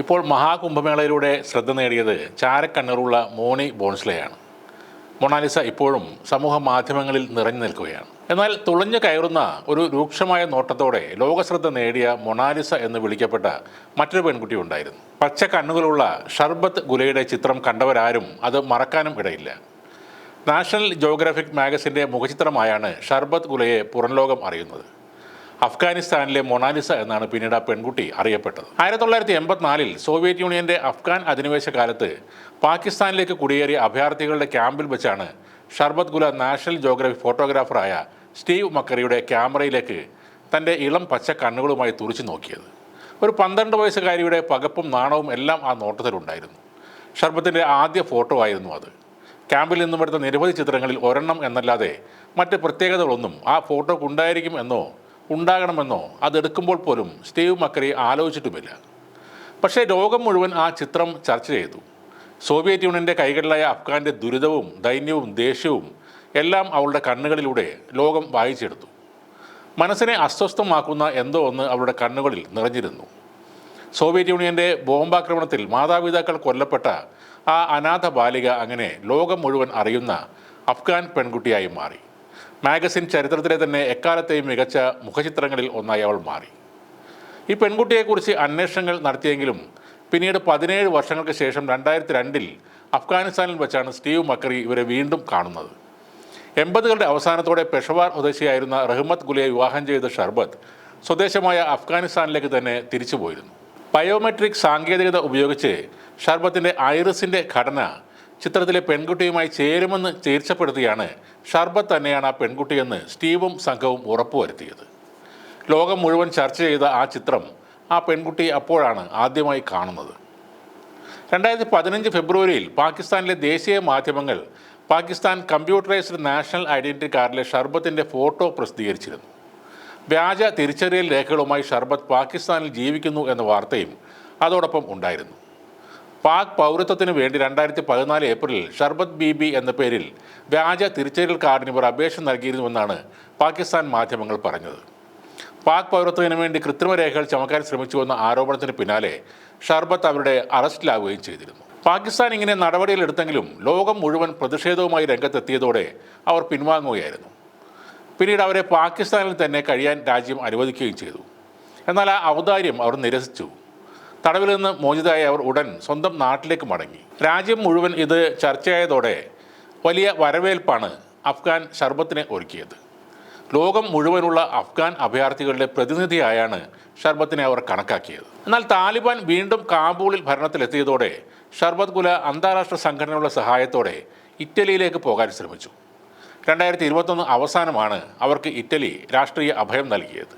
ഇപ്പോൾ മഹാകുംഭമേളയിലൂടെ ശ്രദ്ധ നേടിയത് ചാരക്കണ്ണറുള്ള മോണി ബോൺസ്ലെയാണ്. മൊണാലിസ ഇപ്പോഴും സമൂഹ മാധ്യമങ്ങളിൽ നിറഞ്ഞു നിൽക്കുകയാണ്. എന്നാൽ തുളഞ്ഞു കയറുന്ന ഒരു രൂക്ഷമായ നോട്ടത്തോടെ ലോകശ്രദ്ധ നേടിയ മൊണാലിസ എന്ന് വിളിക്കപ്പെട്ട മറ്റൊരു പെൺകുട്ടി ഉണ്ടായിരുന്നു. പച്ച കണ്ണുകളുള്ള ഷർബത്ത് ഗുലയുടെ ചിത്രം കണ്ടവരാരും അത് മറക്കാനും ഇടയില്ല. നാഷണൽ ജോഗ്രഫിക് മാഗസിന്റെ മുഖചിത്രമായാണ് ഷർബത്ത് ഗുലയെ പുറംലോകം അറിയുന്നത്. അഫ്ഗാനിസ്ഥാനിലെ മൊണാലിസ എന്നാണ് പിന്നീട് ആ പെൺകുട്ടി അറിയപ്പെട്ടത്. ആയിരത്തി തൊള്ളായിരത്തി എൺപത്തിനാലിൽ സോവിയറ്റ് യൂണിയന്റെ അഫ്ഗാൻ അധിനിവേശ കാലത്ത് പാകിസ്ഥാനിലേക്ക് കുടിയേറിയ അഭയാർത്ഥികളുടെ ക്യാമ്പിൽ വെച്ചാണ് ഷർബത് ഗുല നാഷണൽ ജോഗ്രഫി ഫോട്ടോഗ്രാഫറായ സ്റ്റീവ് മക്കറിയുടെ ക്യാമറയിലേക്ക് തന്റെ ഇളം പച്ച കണ്ണുകളുമായി തുറിച്ചു നോക്കിയത്. ഒരു പന്ത്രണ്ട് വയസ്സുകാരിയുടെ പകപ്പും നാണവും എല്ലാം ആ നോട്ടത്തിലുണ്ടായിരുന്നു. ഷർബത്തിന്റെ ആദ്യ ഫോട്ടോ ആയിരുന്നു അത്. ക്യാമ്പിൽ നിന്നും എടുത്ത നിരവധി ചിത്രങ്ങളിൽ ഒരെണ്ണം എന്നല്ലാതെ മറ്റ് പ്രത്യേകതകളൊന്നും ആ ഫോട്ടോക്കുണ്ടായിരിക്കും എന്നോ ഉണ്ടാകണമെന്നോ അതെടുക്കുമ്പോൾ പോലും സ്റ്റീവ് മക്കറി ആലോചിച്ചിട്ടുമില്ല. പക്ഷേ ലോകം മുഴുവൻ ആ ചിത്രം ചർച്ച ചെയ്തു. സോവിയറ്റ് യൂണിയന്റെ കൈകളിലായ അഫ്ഗാന്റെ ദുരിതവും ദൈന്യവും ദേഷ്യവും എല്ലാം അവളുടെ കണ്ണുകളിലൂടെ ലോകം വായിച്ചെടുത്തു. മനസ്സിനെ അസ്വസ്ഥമാക്കുന്ന എന്തോ ഒന്ന് അവളുടെ കണ്ണുകളിൽ നിറഞ്ഞിരുന്നു. സോവിയറ്റ് യൂണിയന്റെ ബോംബാക്രമണത്തിൽ മാതാപിതാക്കൾ കൊല്ലപ്പെട്ട ആ അനാഥ ബാലിക അങ്ങനെ ലോകം മുഴുവൻ അറിയുന്ന അഫ്ഗാൻ പെൺകുട്ടിയായി മാറി. മാഗസിൻ ചരിത്രത്തിലെ തന്നെ എക്കാലത്തെയും മികച്ച മുഖചിത്രങ്ങളിൽ ഒന്നായി അവൾ മാറി. ഈ പെൺകുട്ടിയെക്കുറിച്ച് അന്വേഷണങ്ങൾ നടത്തിയെങ്കിലും പിന്നീട് പതിനേഴ് വർഷങ്ങൾക്ക് ശേഷം രണ്ടായിരത്തി രണ്ടിൽ അഫ്ഗാനിസ്ഥാനിൽ വെച്ചാണ് സ്റ്റീവ് മക്കറി ഇവരെ വീണ്ടും കാണുന്നത്. എൺപതുകളുടെ അവസാനത്തോടെ പെഷവാർ സ്വദേശിയായിരുന്ന റഹ്മത്ത് ഗുലിയെ വിവാഹം ചെയ്ത ഷർബത്ത് സ്വദേശമായ അഫ്ഗാനിസ്ഥാനിലേക്ക് തന്നെ തിരിച്ചു പോയിരുന്നു ബയോമെട്രിക് സാങ്കേതികത ഉപയോഗിച്ച് ഷർബത്തിന്റെ ഐറിസിന്റെ ഘടന ചിത്രത്തിലെ പെൺകുട്ടിയുമായി ചേരുമെന്ന് തീർച്ചപ്പെടുത്തിയാണ് ഷർബത്ത് തന്നെയാണ് ആ പെൺകുട്ടിയെന്ന് സ്റ്റീവും സംഘവും ഉറപ്പുവരുത്തിയത്. ലോകം മുഴുവൻ ചർച്ച ചെയ്ത ആ ചിത്രം ആ പെൺകുട്ടി അപ്പോഴാണ് ആദ്യമായി കാണുന്നത്. രണ്ടായിരത്തി പതിനഞ്ച് ഫെബ്രുവരിയിൽ പാകിസ്ഥാനിലെ ദേശീയ മാധ്യമങ്ങൾ പാകിസ്ഥാൻ കമ്പ്യൂട്ടറൈസ്ഡ് നാഷണൽ ഐഡന്റി കാർഡിലെ ഷർബത്തിന്റെ ഫോട്ടോ പ്രസിദ്ധീകരിച്ചിരുന്നു. വ്യാജ തിരിച്ചറിയൽ രേഖകളുമായി ഷർബത്ത് പാകിസ്ഥാനിൽ ജീവിക്കുന്നു എന്ന വാർത്തയും അതോടൊപ്പം ഉണ്ടായിരുന്നു. പാക് പൗരത്വത്തിന് വേണ്ടി രണ്ടായിരത്തി പതിനാല് ഏപ്രിലിൽ ഷർബത് ബി ബി എന്ന പേരിൽ വ്യാജ തിരിച്ചറിയൽ കാർഡിന് ഇവർ അപേക്ഷ നൽകിയിരുന്നുവെന്നാണ് പാകിസ്ഥാൻ മാധ്യമങ്ങൾ പറഞ്ഞത്. പാക് പൗരത്വത്തിന് വേണ്ടി കൃത്രിമ രേഖകൾ ചമക്കാൻ ശ്രമിച്ചുവെന്ന ആരോപണത്തിന് പിന്നാലെ ഷർബത്ത് അവരുടെ അറസ്റ്റിലാവുകയും ചെയ്തിരുന്നു. പാകിസ്ഥാൻ ഇങ്ങനെ നടപടികളെടുത്തെങ്കിലും ലോകം മുഴുവൻ പ്രതിഷേധവുമായി രംഗത്തെത്തിയതോടെ അവർ പിൻവാങ്ങുകയായിരുന്നു. പിന്നീട് അവരെ പാകിസ്ഥാനിൽ തന്നെ കഴിയാൻ രാജ്യം അനുവദിക്കുകയും ചെയ്തു. എന്നാൽ ആ ഔദാര്യം അവർ നിരസിച്ചു. തടവിൽ നിന്ന് മോചിതരായ അവർ ഉടൻ സ്വന്തം നാട്ടിലേക്ക് മടങ്ങി. രാജ്യം മുഴുവൻ ഇത് ചർച്ചയായതോടെ വലിയ വരവേൽപ്പാണ് അഫ്ഗാൻ ഷർബത്തിനെ ഒരുക്കിയത്. ലോകം മുഴുവനുള്ള അഫ്ഗാൻ അഭയാർത്ഥികളുടെ പ്രതിനിധിയായാണ് ഷർബത്തിനെ അവർ കണക്കാക്കിയത്. എന്നാൽ താലിബാൻ വീണ്ടും കാബൂളിൽ ഭരണത്തിലെത്തിയതോടെ ഷർബത് ഗുല അന്താരാഷ്ട്ര സംഘടനകളുടെ സഹായത്തോടെ ഇറ്റലിയിലേക്ക് പോകാൻ ശ്രമിച്ചു. രണ്ടായിരത്തി ഇരുപത്തൊന്ന് അവസാനമാണ് അവർക്ക് ഇറ്റലി രാഷ്ട്രീയ അഭയം നൽകിയത്.